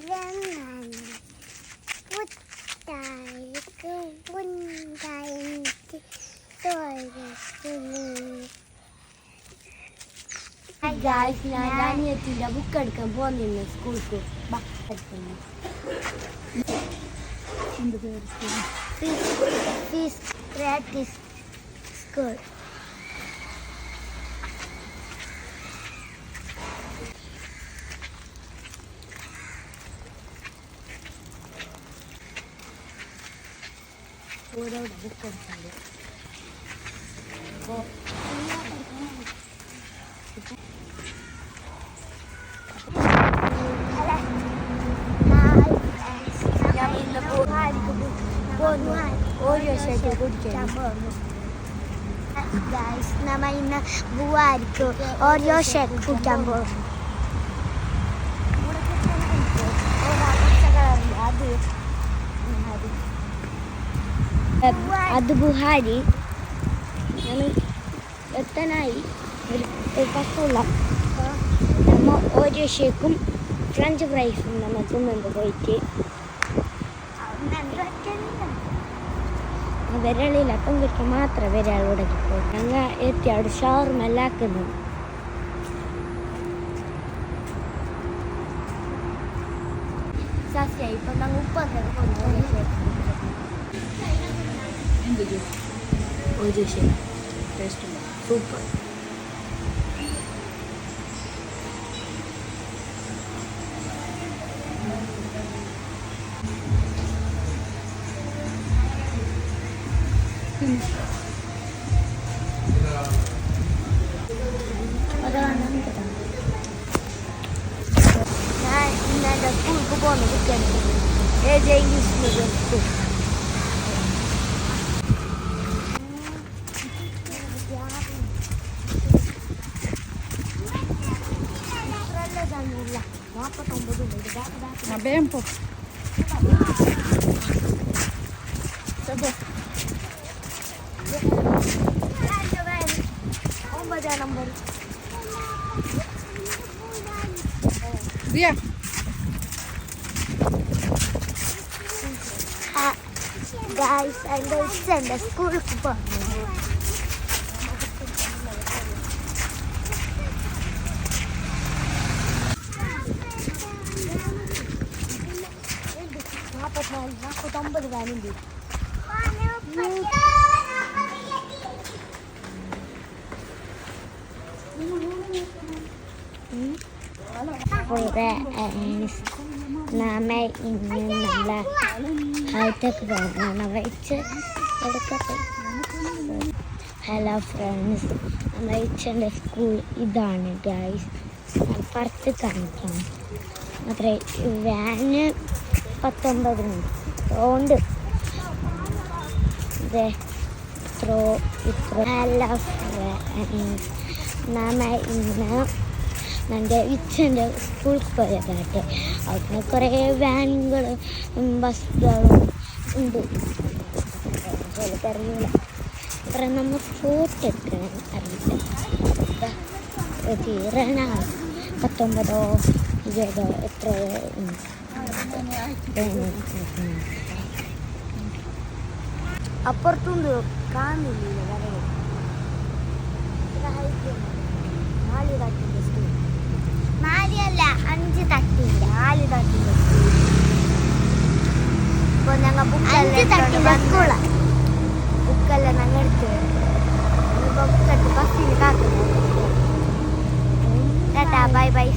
бананы. Вот так, вот так, тоже hi guys நான் தானியத்தில் book எடுக்க போனேன் ஸ்கூலுக்கு பா எடுத்துங்க ஃபீஸ் ப்ராக்டிஸ் ஸ்கூல் പോന്നു ഒരു വർഷമായിട്ട് കുടിക്കാൻ ഗൈസ് നമ്മ ഇന്ന് ബുവാരിക്കും ഓരോ ഷേക്ക് കുടിക്കാൻ പോകും അത് ബുഹാരി. ഞാൻ എത്തനായി പത്തുള്ള. നമ്മ ഓരോ ഷേക്കും ഫ്രഞ്ച് ഫ്രൈസും നമ്മൾ തിന്നുണ്ട് പോയിട്ട്. വിരളിൽ അപ്പം കിട്ടും മാത്രം വിരൽ ഉടക്കി പോകും ഞങ്ങൾ എത്തി അവിടെ ഷവർമെല്ലാക്കുന്നു സസ്യ ഇപ്പം ഞങ്ങൾ ഉപ്പൊക്കെ ഒരു ഷേക്ക് സൂപ്പർ. ഞാൻ ഇന്ന് സ്കൂൾക്ക് പോകുന്ന കുട്ടിയാണ്. ഏജ് ഇംഗ്ലീഷ് മീഡിയം സ്കൂൾ ನಾವೇಂಪು Ah, Guys, I'm going to send a school bus. നാൽപ്പത്തൊമ്പത് വാനുണ്ട് നാമ ഇന്ന് നല്ല ഹൈടെക് പ്രോഗ്രാം വെച്ച് എടുക്കട്ടെ ഹലോ ഫ്രണ്ട്സ് നമ്മൾ ഇച്ചന്റെ സ്കൂൾ ഇതാണ് ഗായ്സ് പുറത്ത് കാണിക്കാം. അത്ര വാന് പത്തൊമ്പത് മിനിറ്റ് ഇതേ ഇത്രോ ഇത്ര. ഫ്രണ്ട്സ് നാമ ഇന്ന് എന്റെ ഇച്ഛന്റെ സ്കൂളിൽ പോയതാട്ടെ. അവിടെ കുറേ വാനുകളും ബസ്സുകളും ഉണ്ട്. എനിക്കറിയില്ല. അത്ര നമ്മൾ ഫോട്ടോ എടുക്കണം അറിയില്ല. തീരണ. പത്തൊമ്പതോ ഇരുപതോ എത്രയോ ഉണ്ട്. അപ്പുറത്തുണ്ട്. കാണുന്നില്ല? നാല് സ്കൂൾ നാലല്ല അഞ്ച് തട്ടില്ല നാല് തട്ടിന്റെ സ്കൂൾ ഇപ്പോൾ ഞങ്ങൾ അഞ്ച് സ്കൂളാണ് ബുക്കെല്ലാം ഞങ്ങൾ എടുത്ത് ബസ്സിന് കാക്കുന്നു ടാറ്റാ ബൈ ബൈ.